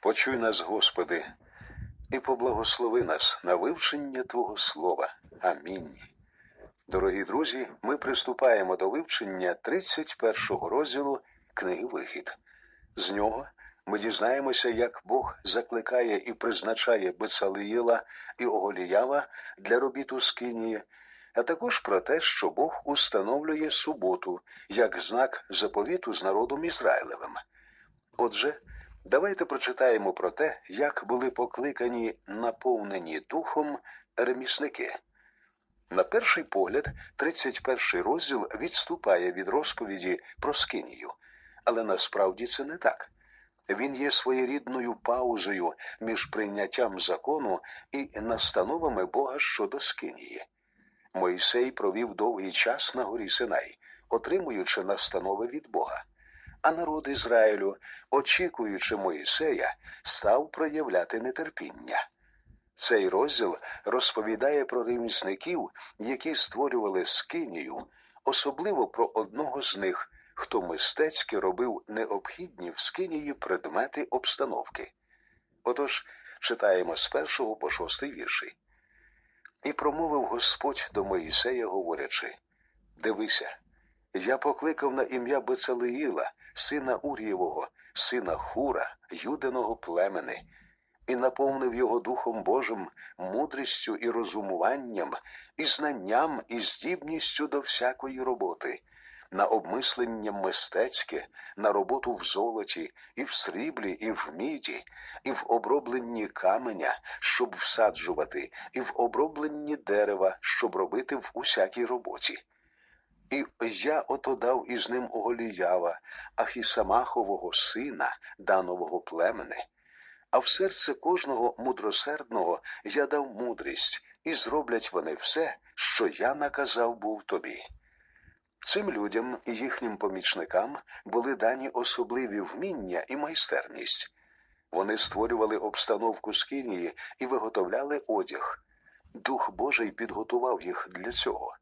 Почуй нас, Господи, і поблагослови нас на вивчення Твого Слова. Амінь. Дорогі друзі, ми приступаємо до вивчення 31-го розділу книги Вихід. З нього ми дізнаємося, як Бог закликає і призначає Бецалиїла і Оголіява для робіт у Скинії, а також про те, що Бог установлює суботу як знак заповіту з народом Ізраїлевим. Отже, давайте прочитаємо про те, як були покликані наповнені духом ремісники. На перший погляд, 31 розділ відступає від розповіді про Скинію, але насправді це не так. Він є своєрідною паузою між прийняттям закону і настановами Бога щодо Скинії. Мойсей провів довгий час на горі Синай, отримуючи настанови від Бога. А народ Ізраїлю, очікуючи Моїсея, став проявляти нетерпіння. Цей розділ розповідає про ремісників, які створювали скинію, особливо про одного з них, хто мистецьки робив необхідні в скинії предмети обстановки. Отож, читаємо з першого по шостий вірші. І промовив Господь до Моїсея, говорячи: Дивися, я покликав на ім'я Бецалеїла, сина Ур'євого, сина Хура, юдиного племени, і наповнив його Духом Божим, мудрістю і розумуванням, і знанням, і здібністю до всякої роботи, на обмислення мистецьке, на роботу в золоті, і в сріблі, і в міді, і в обробленні каменя, щоб всаджувати, і в обробленні дерева, щоб робити в усякій роботі. І я ото дав із ним Оголіява, Ахісамахового сина, данового племени. А в серце кожного мудросердного я дав мудрість, і зроблять вони все, що я наказав був тобі. Цим людям і їхнім помічникам були дані особливі вміння і майстерність. Вони створювали обстановку скинії і виготовляли одяг. Дух Божий підготував їх для цього.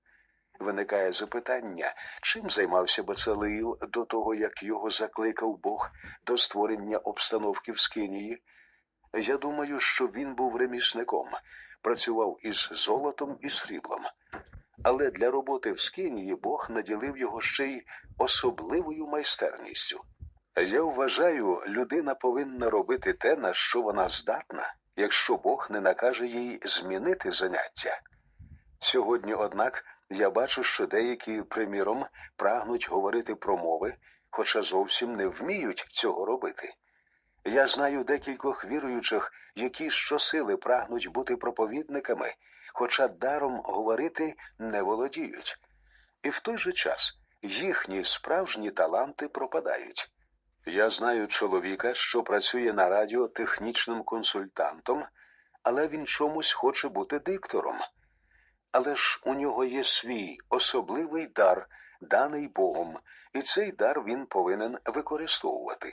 Виникає запитання, чим займався Бацалиїл до того, як його закликав Бог до створення обстановки в Скинії? Я думаю, що він був ремісником, працював із золотом і сріблом. Але для роботи в Скинії Бог наділив його ще й особливою майстерністю. Я вважаю, людина повинна робити те, на що вона здатна, якщо Бог не накаже їй змінити заняття. Сьогодні, однак, я бачу, що деякі, приміром, прагнуть говорити про мови, хоча зовсім не вміють цього робити. Я знаю декількох віруючих, які щосили прагнуть бути проповідниками, хоча даром говорити не володіють. І в той же час їхні справжні таланти пропадають. Я знаю чоловіка, що працює на радіо технічним консультантом, але він чомусь хоче бути диктором. Але ж у нього є свій особливий дар, даний Богом, і цей дар він повинен використовувати.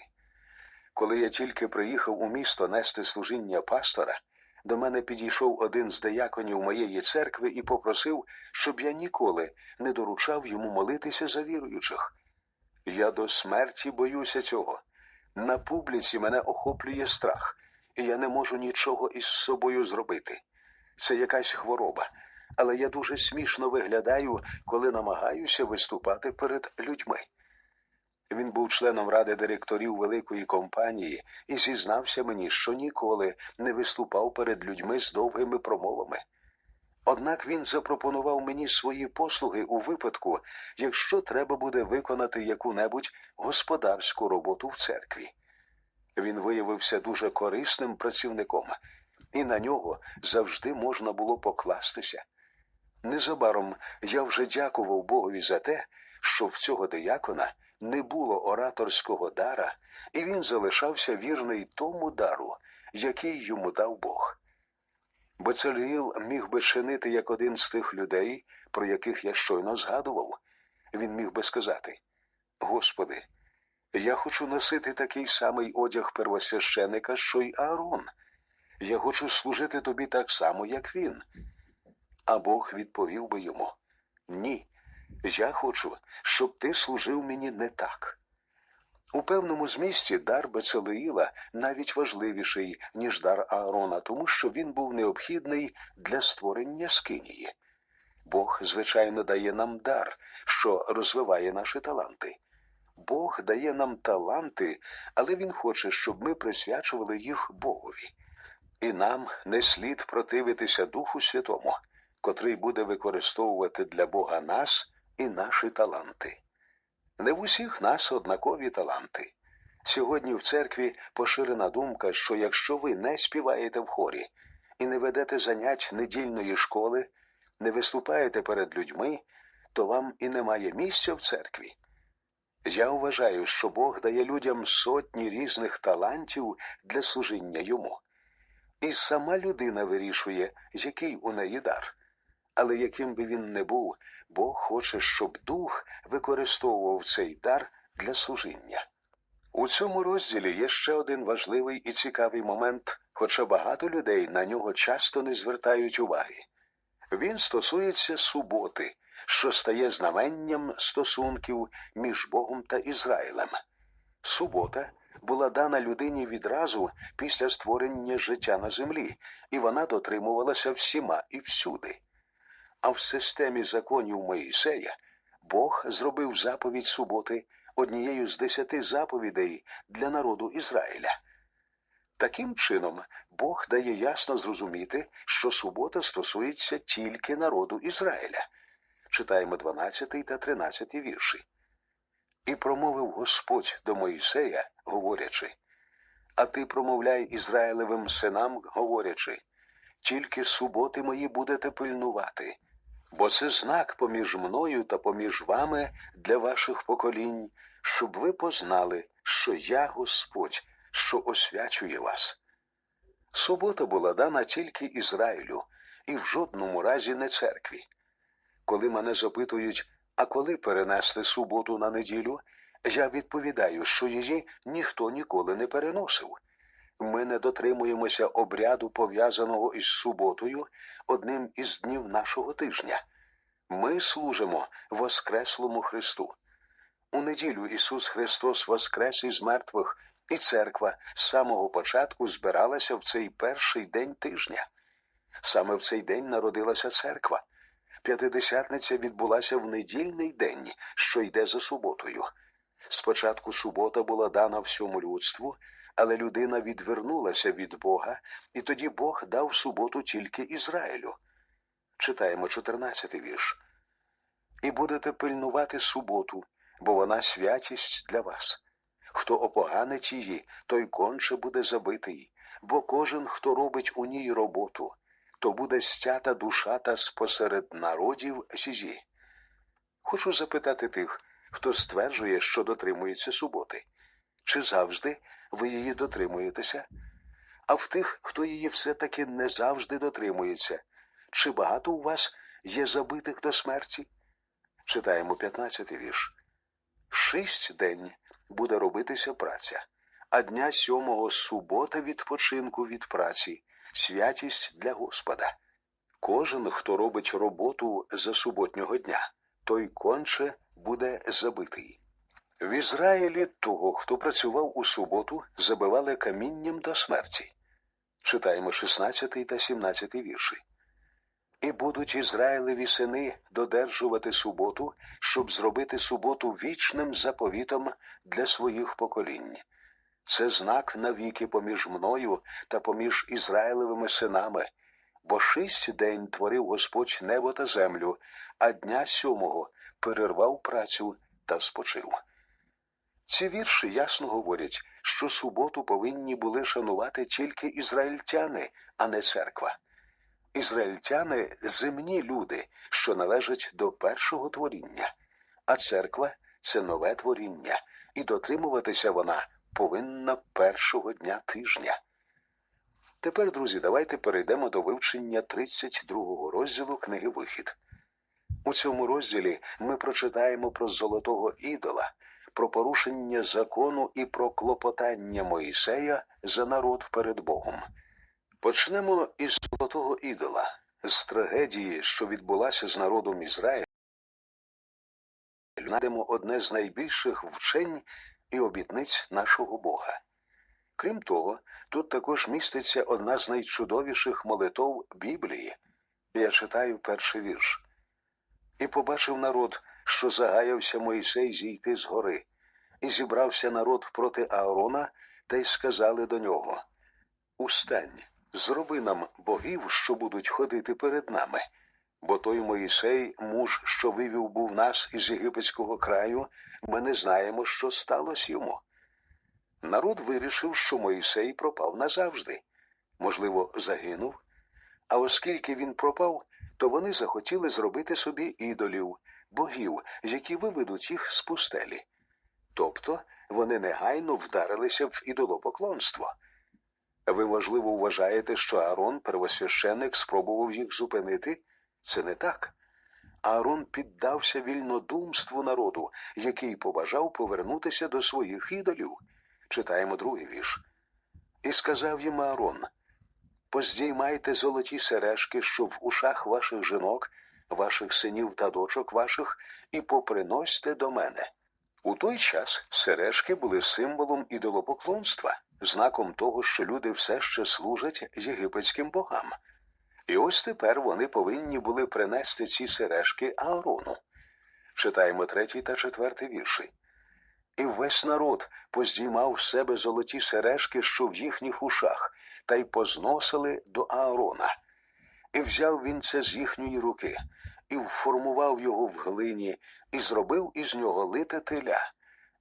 Коли я тільки приїхав у місто нести служіння пастора, до мене підійшов один з деяконів моєї церкви і попросив, щоб я ніколи не доручав йому молитися за віруючих. Я до смерті боюся цього. На публіці мене охоплює страх, і я не можу нічого із собою зробити. Це якась хвороба, але я дуже смішно виглядаю, коли намагаюся виступати перед людьми. Він був членом ради директорів великої компанії і зізнався мені, що ніколи не виступав перед людьми з довгими промовами. Однак він запропонував мені свої послуги у випадку, якщо треба буде виконати яку-небудь господарську роботу в церкві. Він виявився дуже корисним працівником, і на нього завжди можна було покластися. Незабаром я вже дякував Богові за те, що в цього диякона не було ораторського дара, і він залишався вірний тому дару, який йому дав Бог. Бецаліїл міг би чинити як один з тих людей, про яких я щойно згадував. Він міг би сказати: Господи, я хочу носити такий самий одяг первосвященика, що й Аарон. Я хочу служити тобі так само, як він. А Бог відповів би йому: Ні, я хочу, щоб ти служив мені не так. У певному змісті дар Бецелеїла навіть важливіший, ніж дар Аарона, тому що він був необхідний для створення скинії. Бог, звичайно, дає нам дар, що розвиває наші таланти. Бог дає нам таланти, але Він хоче, щоб ми присвячували їх Богові. І нам не слід противитися Духу Святому, котрий буде використовувати для Бога нас і наші таланти. Не в усіх нас однакові таланти. Сьогодні в церкві поширена думка, що якщо ви не співаєте в хорі і не ведете занять недільної школи, не виступаєте перед людьми, то вам і немає місця в церкві. Я вважаю, що Бог дає людям сотні різних талантів для служіння йому. І сама людина вирішує, який у неї дар. Але яким би він не був, Бог хоче, щоб дух використовував цей дар для служіння. У цьому розділі є ще один важливий і цікавий момент, хоча багато людей на нього часто не звертають уваги. Він стосується суботи, що стає знаменням стосунків між Богом та Ізраїлем. Субота була дана людині відразу після створення життя на землі, і вона дотримувалася всіма і всюди. А в системі законів Моїсея Бог зробив заповідь суботи однією з десяти заповідей для народу Ізраїля. Таким чином, Бог дає ясно зрозуміти, що субота стосується тільки народу Ізраїля. Читаємо 12 та 13 вірші. І промовив Господь до Моїсея, говорячи, а ти промовляй Ізраїлевим синам, говорячи, тільки суботи мої будете пильнувати, бо це знак поміж мною та поміж вами для ваших поколінь, щоб ви познали, що я Господь, що освячує вас. Субота була дана тільки Ізраїлю і в жодному разі не церкві. Коли мене запитують, а коли перенесли суботу на неділю, я відповідаю, що її ніхто ніколи не переносив. Ми не дотримуємося обряду, пов'язаного із суботою, одним із днів нашого тижня. Ми служимо Воскреслому Христу. У неділю Ісус Христос воскрес із мертвих, і церква з самого початку збиралася в цей перший день тижня. Саме в цей день народилася церква. П'ятидесятниця відбулася в недільний день, що йде за суботою. Спочатку субота була дана всьому людству, але людина відвернулася від Бога, і тоді Бог дав суботу тільки Ізраїлю. Читаємо 14 вірш. І будете пильнувати суботу, бо вона святість для вас. Хто опоганить її, той конче буде забитий, бо кожен, хто робить у ній роботу, то буде стята душа та спосеред народів її. Хочу запитати тих, хто стверджує, що дотримується суботи. Чи завжди ви її дотримуєтеся? А в тих, хто її все-таки не завжди дотримується, чи багато у вас є забитих до смерті? Читаємо 15 вірш. Шість день буде робитися праця, а дня сьомого субота відпочинку від праці, святість для Господа. Кожен, хто робить роботу за суботнього дня, той конче буде забитий. В Ізраїлі того, хто працював у суботу, забивали камінням до смерті. Читаємо 16 та 17 вірші. І будуть Ізраїлеві сини додержувати суботу, щоб зробити суботу вічним заповітом для своїх поколінь. Це знак навіки поміж мною та поміж Ізраїлевими синами, бо шість день творив Господь небо та землю, а дня сьомого перервав працю та спочив. Ці вірші ясно говорять, що суботу повинні були шанувати тільки ізраїльтяни, а не церква. Ізраїльтяни земні люди, що належать до першого творіння, а церква це нове творіння, і дотримуватися вона повинна першого дня тижня. Тепер, друзі, давайте перейдемо до вивчення 32 розділу книги Вихід. У цьому розділі ми прочитаємо про золотого ідола, про порушення закону і про клопотання Моїсея за народ перед Богом. Почнемо із золотого ідола, з трагедії, що відбулася з народом Ізраїля. Знайдемо одне з найбільших вчень і обітниць нашого Бога. Крім того, тут також міститься одна з найчудовіших молитов Біблії. Я читаю перший вірш. І побачив народ, що загаявся Моїсей зійти з гори, і зібрався народ проти Аарона, та й сказали до нього Устань, зроби нам богів, що будуть ходити перед нами. Бо той Моїсей, муж, що вивів був нас із єгипетського краю, ми не знаємо, що сталося йому. Народ вирішив, що Моїсей пропав назавжди. Можливо, загинув. А оскільки він пропав, то вони захотіли зробити собі ідолів, богів, які виведуть їх з пустелі. Тобто вони негайно вдарилися в ідолопоклонство. Ви, можливо, вважаєте, що Аарон, первосвященик, спробував їх зупинити? Це не так. Аарон піддався вільнодумству народу, який побажав повернутися до своїх ідолів. Читаємо другий вірш. І сказав їм Аарон: Поздіймайте золоті сережки, що в ушах ваших жінок, ваших синів та дочок ваших, і поприносьте до мене. У той час сережки були символом ідолопоклонства, знаком того, що люди все ще служать єгипетським богам. І ось тепер вони повинні були принести ці сережки Аарону. Читаємо третій та четвертий вірші. І весь народ поздіймав з себе золоті сережки, що в їхніх ушах, та й позносили до Аарона. І взяв він це з їхньої руки, і вформував його в глині, і зробив із нього лите теля.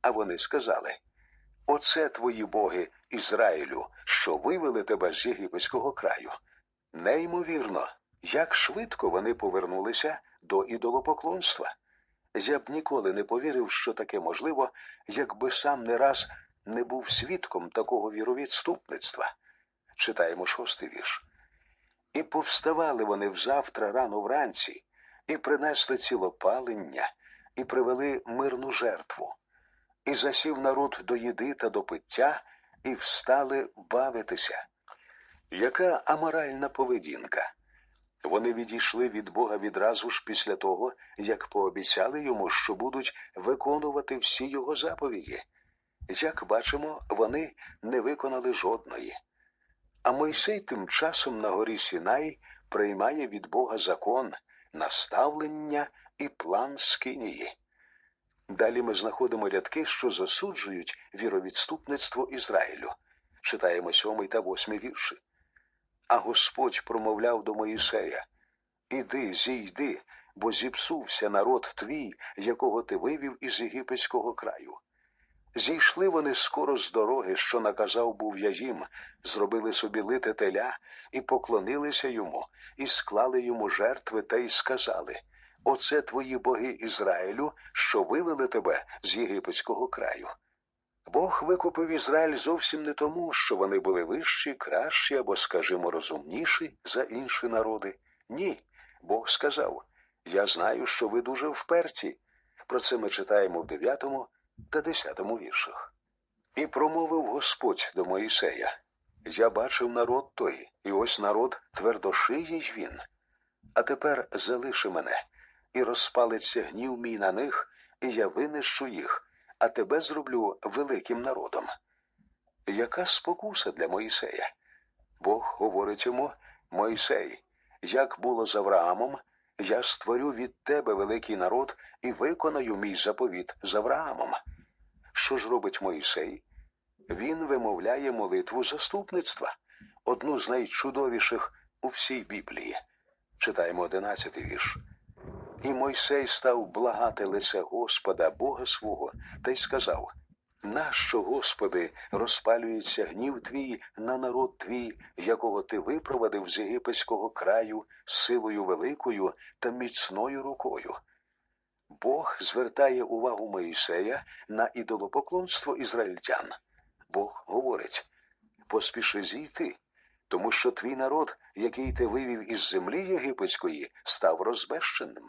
А вони сказали: Оце твої боги, Ізраїлю, що вивели тебе з єгипетського краю. Неймовірно, як швидко вони повернулися до ідолопоклонства. Я б ніколи не повірив, що таке можливо, якби сам не раз не був свідком такого віровідступництва. Читаємо шостий вірш. І повставали вони взавтра рано вранці, і принесли цілопалення, і привели мирну жертву, і засів народ до їди та до пиття, і встали бавитися. Яка аморальна поведінка? Вони відійшли від Бога відразу ж після того, як пообіцяли йому, що будуть виконувати всі його заповіді. Як бачимо, вони не виконали жодної. А Мойсей тим часом на горі Сінай приймає від Бога закон, наставлення і план Скинії. Далі ми знаходимо рядки, що засуджують віровідступництво Ізраїлю. Читаємо сьомий та восьмий вірші. А Господь промовляв до Моїсея Іди, зійди, бо зіпсувся народ твій, якого ти вивів із єгипетського краю. Зійшли вони скоро з дороги, що наказав був я їм, зробили собі лите теля і поклонилися йому, і склали йому жертви та й сказали Оце твої боги Ізраїлю, що вивели тебе з єгипетського краю. Бог викупив Ізраїль зовсім не тому, що вони були вищі, кращі або, скажімо, розумніші за інші народи. Ні. Бог сказав Я знаю, що ви дуже вперті. Про це ми читаємо в 9 та 10 віршах. І промовив Господь до Моїсея Я бачив народ той, і ось народ твердошиїй він. А тепер залиши мене, і розпалиться гнів мій на них, і я винищу їх а тебе зроблю великим народом. Яка спокуса для Моїсея? Бог говорить йому Моїсей, як було з Авраамом, я створю від тебе великий народ і виконаю мій заповіт з Авраамом. Що ж робить Моїсей? Він вимовляє молитву заступництва, одну з найчудовіших у всій Біблії. Читаємо одинадцятий вірш. І Мойсей став благати лице Господа, Бога свого, та й сказав Нащо, Господи, розпалюється гнів твій на народ твій, якого ти випровадив з єгипетського краю силою великою та міцною рукою? Бог звертає увагу Моїсея на ідолопоклонство ізраїльтян. Бог говорить поспіши зійти, тому що твій народ, який ти вивів із землі єгипетської, став розбещеним.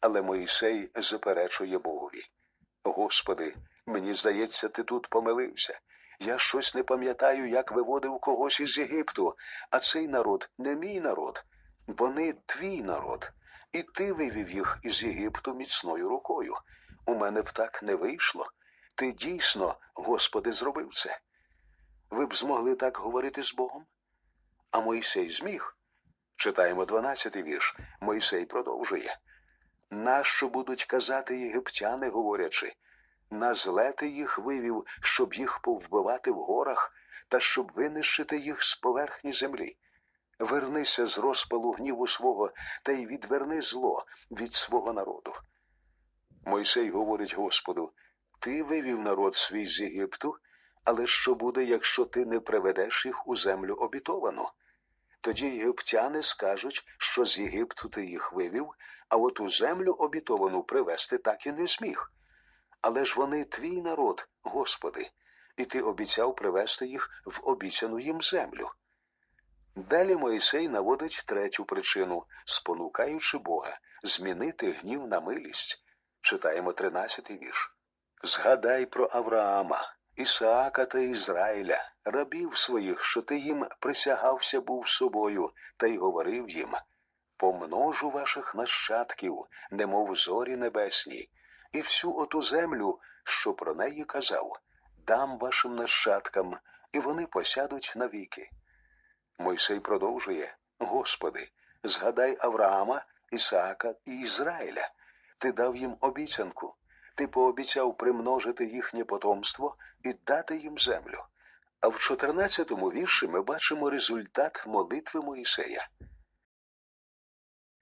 Але Моїсей заперечує Богові. Господи, мені здається, ти тут помилився. Я щось не пам'ятаю, як виводив когось із Єгипту, а цей народ не мій народ. Вони твій народ, і ти вивів їх із Єгипту міцною рукою. У мене б так не вийшло. ти дійсно, Господи, зробив це. Ви б змогли так говорити з Богом? А Мойсей зміг. Читаємо 12-й вірш. Мойсей продовжує. Нащо будуть казати єгиптяни, говорячи? На зле ти їх вивів, щоб їх повбивати в горах та щоб винищити їх з поверхні землі. Вернися з розпалу гніву свого та й відверни зло від свого народу. Мойсей говорить Господу: Ти вивів народ свій з Єгипту, але що буде, якщо ти не приведеш їх у землю обітовану? Тоді єгиптяни скажуть, що з Єгипту ти їх вивів, а от у землю обітовану привести так і не зміг. Але ж вони твій народ, Господи, і ти обіцяв привести їх в обіцяну їм землю. Далі Моїсей наводить третю причину, спонукаючи Бога змінити гнів на милість. Читаємо тринадцятий вірш. Згадай про Авраама, Ісаака та Ізраїля, рабів своїх, що ти їм присягався був собою, та й говорив їм помножу ваших нащадків, немов зорі небесні, і всю оту землю, що про неї казав, дам вашим нащадкам, і вони посядуть навіки. Мойсей продовжує Господи, згадай Авраама, Ісаака і Ізраїля. Ти дав їм обіцянку. Ти пообіцяв примножити їхнє потомство і дати їм землю. А в 14-му вірші ми бачимо результат молитви Моїсея.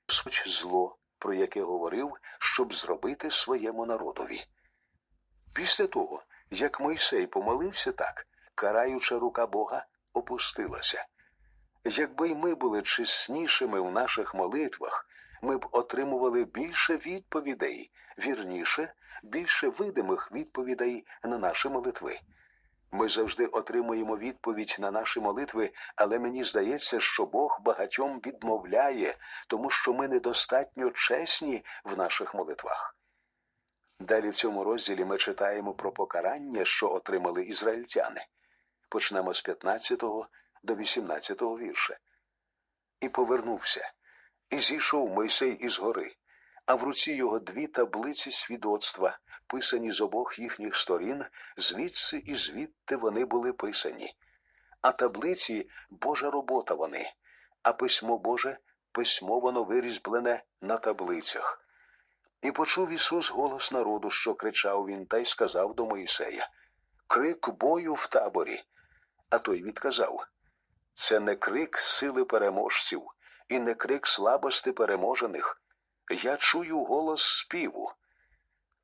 Суть зло, про яке говорив, щоб зробити своєму народові. Після того, як Мойсей помолився так, караюча рука Бога опустилася. Якби й ми були чеснішими в наших молитвах, ми б отримували більше відповідей, вірніше, більше видимих відповідей на наші молитви. Ми завжди отримуємо відповідь на наші молитви, але мені здається, що Бог багатьом відмовляє, тому що ми недостатньо чесні в наших молитвах. Далі в цьому розділі ми читаємо про покарання, що отримали ізраїльтяни. Почнемо з 15 до 18 вірша. І повернувся, і зійшов Мойсей із гори, а в руці його дві таблиці свідоцтва, писані з обох їхніх сторін, звідси і звідти вони були писані. А таблиці Божа робота вони, а письмо Боже письмо воно вирізблене на таблицях. І почув Ісус голос народу, що кричав він, та й сказав до Моїсея Крик бою в таборі. А той відказав це не крик сили переможців і не крик слабости переможених. Я чую голос співу.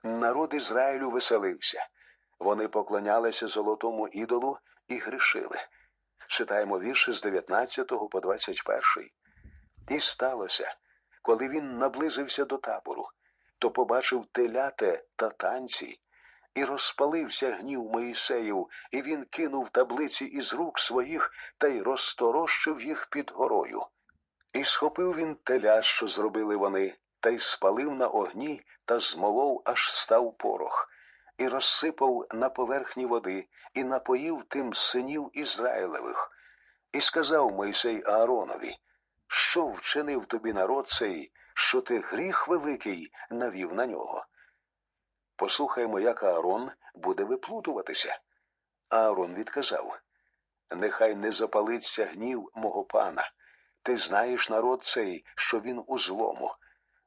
Народ Ізраїлю веселився. Вони поклонялися золотому ідолу і грішили. Читаємо вірші з 19 по 21. І сталося, коли він наблизився до табору, то побачив теляте та танці, і розпалився гнів Моїсеїв, і він кинув таблиці із рук своїх та й розторощив їх під горою. І схопив він теля, що зробили вони, та й спалив на огні та змолов, аж став порох, і розсипав на поверхні води, і напоїв тим синів Ізраїлевих. І сказав Мойсей Ааронові, що вчинив тобі народ цей, що ти гріх великий навів на нього. Послухаймо, як Аарон буде виплутуватися. Аарон відказав Нехай не запалиться гнів мого пана. Ти знаєш народ цей, що він у злому.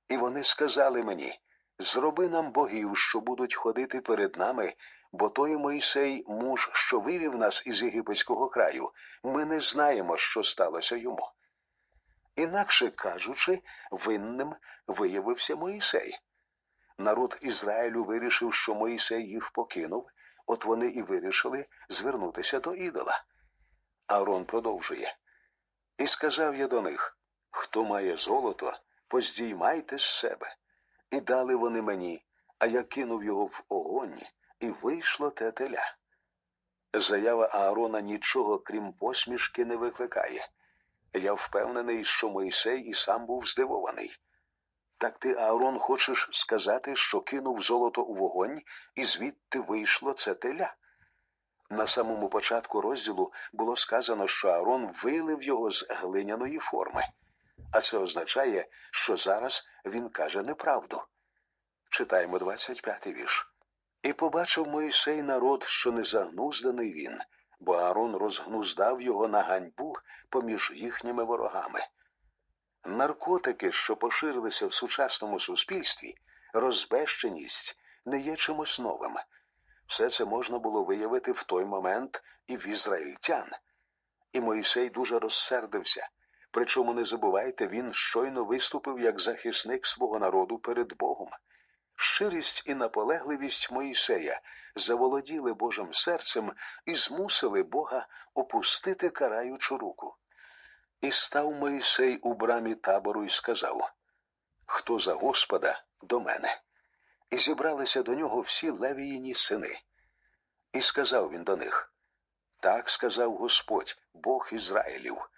І вони сказали мені Зроби нам богів, що будуть ходити перед нами, бо той Мойсей, муж, що вивів нас із єгипетського краю, ми не знаємо, що сталося йому. Інакше кажучи, винним виявився Моїсей. Народ Ізраїлю вирішив, що Моїсей їх покинув, от вони і вирішили звернутися до ідола. Аарон продовжує. І сказав я до них хто має золото, поздіймайте з себе. І дали вони мені, а я кинув його в огонь, і вийшло те теля. Заява Аарона нічого, крім посмішки, не викликає. Я впевнений, що Мойсей і сам був здивований. Так ти, Аарон, хочеш сказати, що кинув золото у вогонь, і звідти вийшло це теля? На самому початку розділу було сказано, що Аарон вилив його з глиняної форми, а це означає, що зараз він каже неправду. Читаємо 25-й вірш. І побачив Моїсей народ, що не загнузданий він, бо Аарон розгнуздав його на ганьбу поміж їхніми ворогами. Наркотики, що поширилися в сучасному суспільстві, розбещеність не є чимось новим. Все це можна було виявити в той момент і в ізраїльтян. І Моїсей дуже розсердився. Причому не забувайте, він щойно виступив як захисник свого народу перед Богом. Щирість і наполегливість Моїсея заволоділи Божим серцем і змусили Бога опустити караючу руку. І став Моїсей у брамі табору і сказав Хто за Господа до мене? І зібралися до нього всі левіїні сини. І сказав він до них Так сказав Господь, Бог Ізраїлів.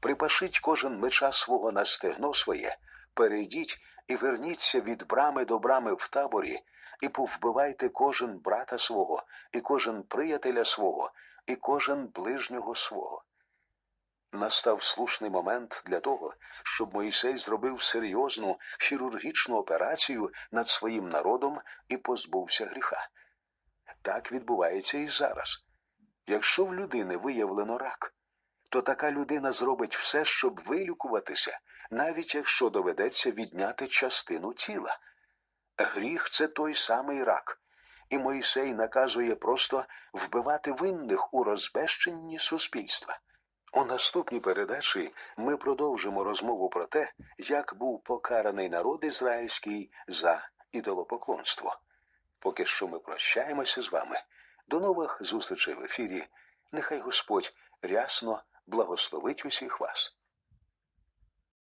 Припашіть кожен меча свого на стегно своє, перейдіть і верніться від брами до брами в таборі, і повбивайте кожен брата свого, і кожен приятеля свого, і кожен ближнього свого. Настав слушний момент для того, щоб Моїсей зробив серйозну хірургічну операцію над своїм народом і позбувся гріха. Так відбувається і зараз. Якщо в людини виявлено рак, то така людина зробить все, щоб вилікуватися, навіть якщо доведеться відняти частину тіла. Гріх це той самий рак, і Моїсей наказує просто вбивати винних у розбещенні суспільства. У наступній передачі ми продовжимо розмову про те, як був покараний народ ізраїльський за ідолопоклонство. Поки що ми прощаємося з вами. До нових зустрічей в ефірі. Нехай Господь рясно благословить усіх вас.